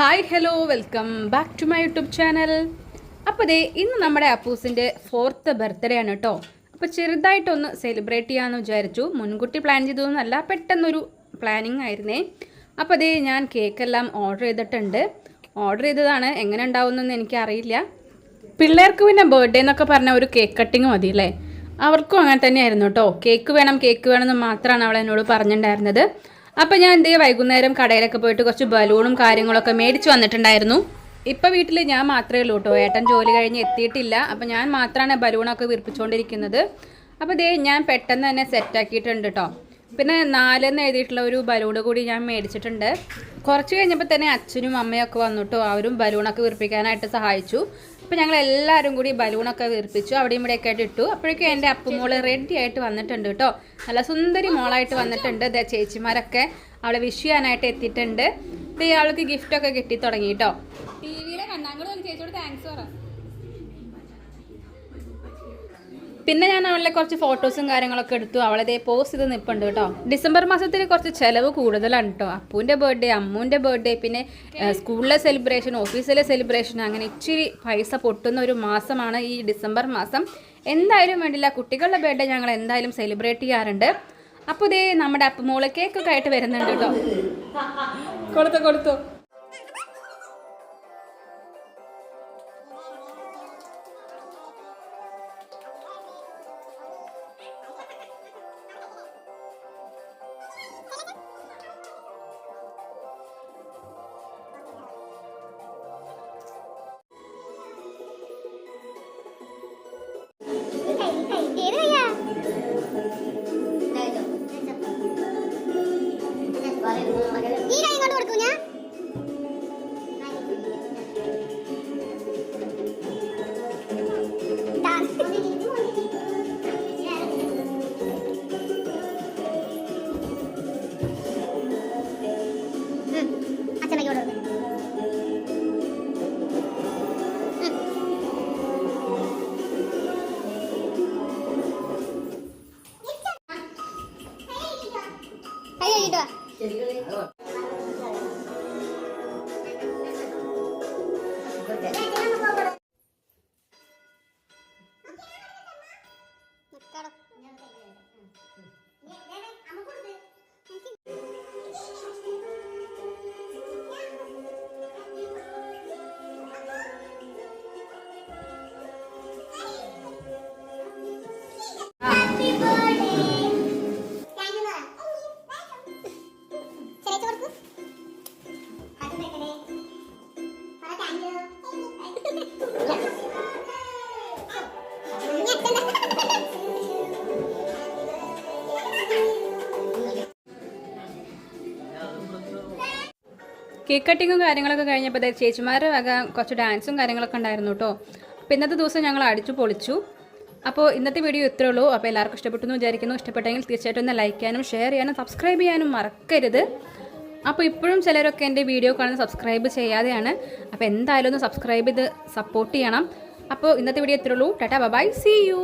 Hi hello welcome back to my YouTube channel. അപ്പോൾ ദേ ഇന്ന് നമ്മുടെ അപ്പൂസിന്റെ ഫോർത്ത് ബർത്ത്ഡേ ആണ് കേട്ടോ അപ്പോൾ ചെറുതായിട്ടൊന്ന് സെലിബ്രേറ്റ് ചെയ്യാമെന്ന് വിചാരിച്ചു. മുൻകൂട്ടി പ്ലാൻ ചെയ്തതൊന്നുമല്ല പെട്ടെന്നൊരു പ്ലാനിങ് ആയിരുന്നേ. അപ്പോൾ ദേ ഞാൻ കേക്കെല്ലാം ഓർഡർ ചെയ്തിട്ടുണ്ട്. ഓർഡർ ചെയ്തതാണ് എങ്ങനെ ഉണ്ടാവുമെന്നൊന്നും എനിക്കറിയില്ല. പിള്ളേർക്ക് പിന്നെ ബർത്ത്ഡേ എന്നൊക്കെ പറഞ്ഞ ഒരു കേക്ക് കട്ടിങ് മതി അല്ലേ? അവർക്കും അങ്ങനെ തന്നെയായിരുന്നു കേട്ടോ കേക്ക് വേണം കേക്ക് വേണം എന്ന് മാത്രമാണ് അവൾ എന്നോട് പറഞ്ഞിട്ടുണ്ടായിരുന്നത്. അപ്പം ഞാൻ എന്തേ വൈകുന്നേരം കടയിലൊക്കെ പോയിട്ട് കുറച്ച് ബലൂണും കാര്യങ്ങളൊക്കെ മേടിച്ച് വന്നിട്ടുണ്ടായിരുന്നു. ഇപ്പം വീട്ടിൽ ഞാൻ മാത്രമേ ഉള്ളൂ കേട്ടോ ഏട്ടൻ ജോലി കഴിഞ്ഞ് എത്തിയിട്ടില്ല. അപ്പം ഞാൻ മാത്രമാണ് ബലൂണൊക്കെ വിർപ്പിച്ചുകൊണ്ടിരിക്കുന്നത് അപ്പോൾ ദേ ഞാൻ പെട്ടെന്ന് തന്നെ സെറ്റാക്കിയിട്ടുണ്ട് കേട്ടോ പിന്നെ നാലെന്ന് എഴുതിയിട്ടുള്ള ഒരു ബലൂൺ കൂടി ഞാൻ മേടിച്ചിട്ടുണ്ട്. കുറച്ച് കഴിഞ്ഞപ്പോൾ തന്നെ അച്ഛനും അമ്മയൊക്കെ വന്നിട്ടോ അവരും ബലൂണൊക്കെ വീർപ്പിക്കാനായിട്ട് സഹായിച്ചു. അപ്പോൾ ഞങ്ങൾ എല്ലാവരും കൂടി ബലൂണൊക്കെ വീർപ്പിച്ചു അവിടെയും ഇവിടെയൊക്കെ ആയിട്ട് ഇട്ടു. അപ്പോഴേക്കും എന്റെ അപ്പുമോൾ റെഡി ആയിട്ട് വന്നിട്ടുണ്ട് കേട്ടോ. നല്ല സുന്ദരി മോളായിട്ട് വന്നിട്ടുണ്ട്. ദ ചേച്ചിമാരൊക്കെ അവളെ വിഷ് ചെയ്യാനായിട്ട് എത്തിയിട്ടുണ്ട്. ദേ അവൾക്ക് ഗിഫ്റ്റൊക്കെ കിട്ടി തുടങ്ങി കേട്ടോ. ടി വിയിലെ കണ്ണാങ്കൂടെ ചേച്ചിയോട് താങ്ക്സ് പറ. പിന്നെ ഞാൻ അവളുടെ കുറച്ച് ഫോട്ടോസും കാര്യങ്ങളൊക്കെ എടുത്തു. അവളതേ പോസ്റ്റ് ചെയ്ത് നിൽപ്പുണ്ട് കേട്ടോ. ഡിസംബർ മാസത്തിൽ കുറച്ച് ചെലവ് കൂടുതലാണ് കേട്ടോ. അപ്പൂന്റെ ബർത്ത്ഡേ അമ്മൂന്റെ ബർത്ത്ഡേ പിന്നെ സ്കൂളിലെ സെലിബ്രേഷൻ ഓഫീസിലെ സെലിബ്രേഷൻ അങ്ങനെ ഇച്ചിരി പൈസ പൊട്ടുന്ന ഒരു മാസമാണ് ഈ ഡിസംബർ മാസം. എന്തായാലും വേണ്ടില്ല കുട്ടികളുടെ ബർത്ത്ഡേ ഞങ്ങൾ എന്തായാലും സെലിബ്രേറ്റ് ചെയ്യാറുണ്ട്. അപ്പോൾ ഇതേ നമ്മുടെ അപ്പുമോൾ കേക്കൊക്കെ ആയിട്ട് വരുന്നുണ്ട് കേട്ടോ. കൊടുത്തു കൊടുത്തു. ഈ കൈ ഇങ്ങോട്ട് കൊടുക്കൂ ഞാൻ അച്ഛൻ കൊടുക്കും. കഴുകിട്ടോ കേക്ക് കട്ടിങ്ങും കാര്യങ്ങളൊക്കെ കഴിഞ്ഞപ്പോൾ ചേച്ചിമാരുടെ വക കുറച്ച് ഡാൻസും കാര്യങ്ങളൊക്കെ ഉണ്ടായിരുന്നു കേട്ടോ അപ്പോൾ ഇന്നത്തെ ദിവസം ഞങ്ങൾ അടിച്ചു പൊളിച്ചു. അപ്പോൾ ഇന്നത്തെ വീഡിയോ ഇത്രേ ഉള്ളൂ. അപ്പോൾ എല്ലാവർക്കും ഇഷ്ടപ്പെട്ടു എന്ന് വിചാരിക്കുന്നു. ഇഷ്ടപ്പെട്ടെങ്കിൽ തീർച്ചയായിട്ടും ഒന്ന് ലൈക്ക് ചെയ്യാനും ഷെയർ ചെയ്യാനും സബ്സ്ക്രൈബ് ചെയ്യാനും മറക്കരുത്. അപ്പോൾ ഇപ്പോഴും ചിലരൊക്കെ എന്റെ വീഡിയോ കാണുന്ന സബ്സ്ക്രൈബ് ചെയ്യാതെയാണ്. അപ്പോൾ എന്തായാലും ഒന്ന് സബ്സ്ക്രൈബ് ചെയ്ത് സപ്പോർട്ട് ചെയ്യണം. അപ്പോൾ ഇന്നത്തെ വീഡിയോ ഇത്രേ ഉള്ളൂ. Tata bye C U